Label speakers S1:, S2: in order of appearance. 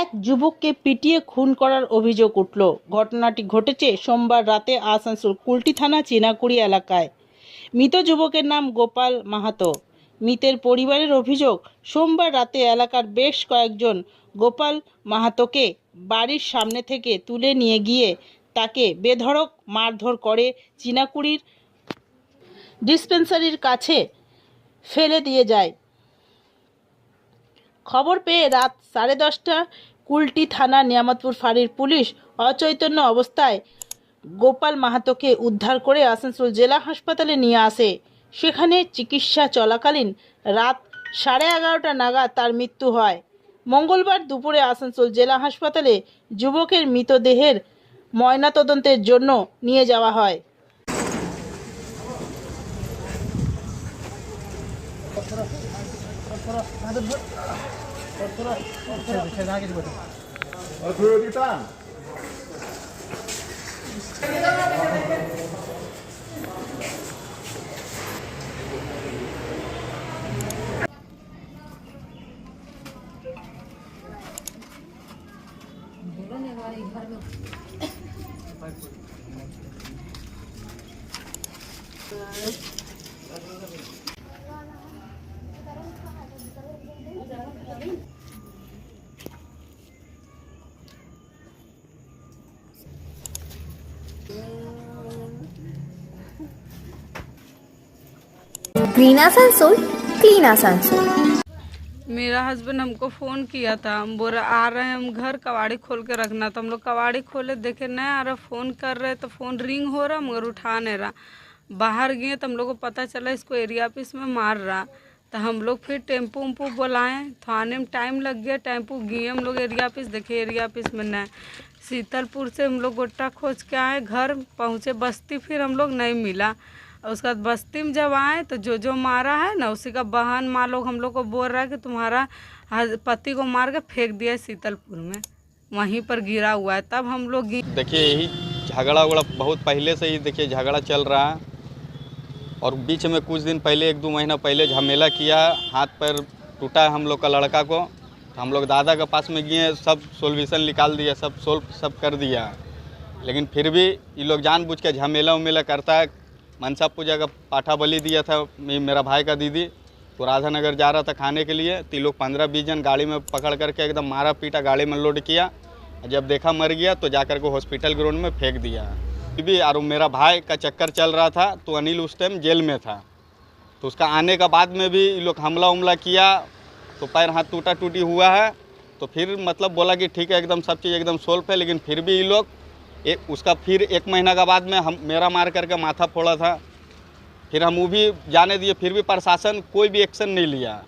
S1: এক যুবককে পিটিয়ে খুন করার অভিযোগ উঠল। ঘটনাটি ঘটেছে সোমবার রাতে আসানসোল কুলটি থানা, চিনাকুড়ি এলাকায়। মৃত যুবকের নাম গোপাল মাহাতো। মৃতের পরিবারের অভিযোগ, সোমবার রাতে এলাকার বেশ কয়েকজন গোপাল মাহাতোকে বাড়ির সামনে থেকে তুলে নিয়ে গিয়ে তাকে বেধড়ক মারধর করে চিনাকুড়ির ডিসপেন্সারির কাছে ফেলে দিয়ে যায়। খবর পেয়ে রাত সাড়ে দশটা কুলটি থানা নিয়ামতপুর ফাঁড়ির পুলিশ অচৈতন্য অবস্থায় গোপাল মাহাতোকে উদ্ধার করে আসানসোল জেলা হাসপাতালে নিয়ে আসে। সেখানে চিকিৎসা চলাকালীন রাত সাড়ে এগারোটা নাগাদ তার মৃত্যু হয়। মঙ্গলবার দুপুরে আসানসোল জেলা হাসপাতালে যুবকের মৃতদেহের ময়নাতদন্তের জন্য নিয়ে যাওয়া হয়। 어, 도요 일단. Thank you.
S2: Green Asansol clean Asansol
S3: मेरा हस्बैंड हमको फ़ोन किया था। हम बोल रहे आ रहे हैं, हम घर कबाड़ी खोल के रखना। तो हम लोग कबाड़ी खोले, देखे नहीं आ रहा फ़ोन कर रहे तो फ़ोन रिंग हो रहा, मगर उठा नहीं रहा। बाहर गए तो हम लोग को पता चला, इसको एरिया ऑफ़िस में मार रहा। तो हम लोग फिर टेंपो उम्पो तो आने में टाइम लग गया, टेंपू गए, हम लोग एरिया ऑफ़िस देखे एरिया ऑफ़िस में नहीं शीतलपुर से हम लोग गोट्टा खोज के आए, घर पहुँचे, बस्ती फिर हम लोग नहीं मिला। उसके बाद बस्ती में जब आए तो जो जो मारा है ना, उसी का बहन माँ लोग हम लोग को बोल रहा है कि तुम्हारा पति को मार के फेंक दिया शीतलपुर में। वहीं पर गिरा हुआ है। तब हम लोग
S4: देखिए, यही झगड़ा उगड़ा बहुत पहले से ही, देखिए, झगड़ा चल रहा है। और बीच में कुछ दिन पहले, एक दो महीना पहले झमेला किया, हाथ पैर टूटा है हम लोग का लड़का को। तो हम लोग दादा के पास में गए, सब सोल्यूशन निकाल दिया, सब सोल्व, सब कर दिया। लेकिन फिर भी ये लोग जानबूझ के झमेला उमेला करता है। मनसा पूजा का पाठा बलि दिया था मेरा भाई का दीदी तो राधानगर जा रहा था खाने के लिए। तो लोग पंद्रह बीस जन गाड़ी में पकड़ करके एकदम मारा पीटा गाड़ी में लोड किया। जब देखा मर गया तो जाकर के हॉस्पिटल ग्राउंड में फेंक दिया। भी और मेरा भाई का चक्कर चल रहा था तो अनिल उस टाइम जेल में था। तो उसका आने का बाद में भी लोग हमला उमला किया तो पैर हाथ टूटा टूटी हुआ है। तो फिर मतलब बोला कि ठीक है, एकदम सब चीज़ एकदम सोल्व है, लेकिन फिर भी ये लोग एक उसका फिर एक महीना का बाद में हम, मेरा मार करके माथा फोड़ा था। फिर हम वो भी जाने दिए, फिर भी प्रशासन कोई भी एक्शन नहीं लिया।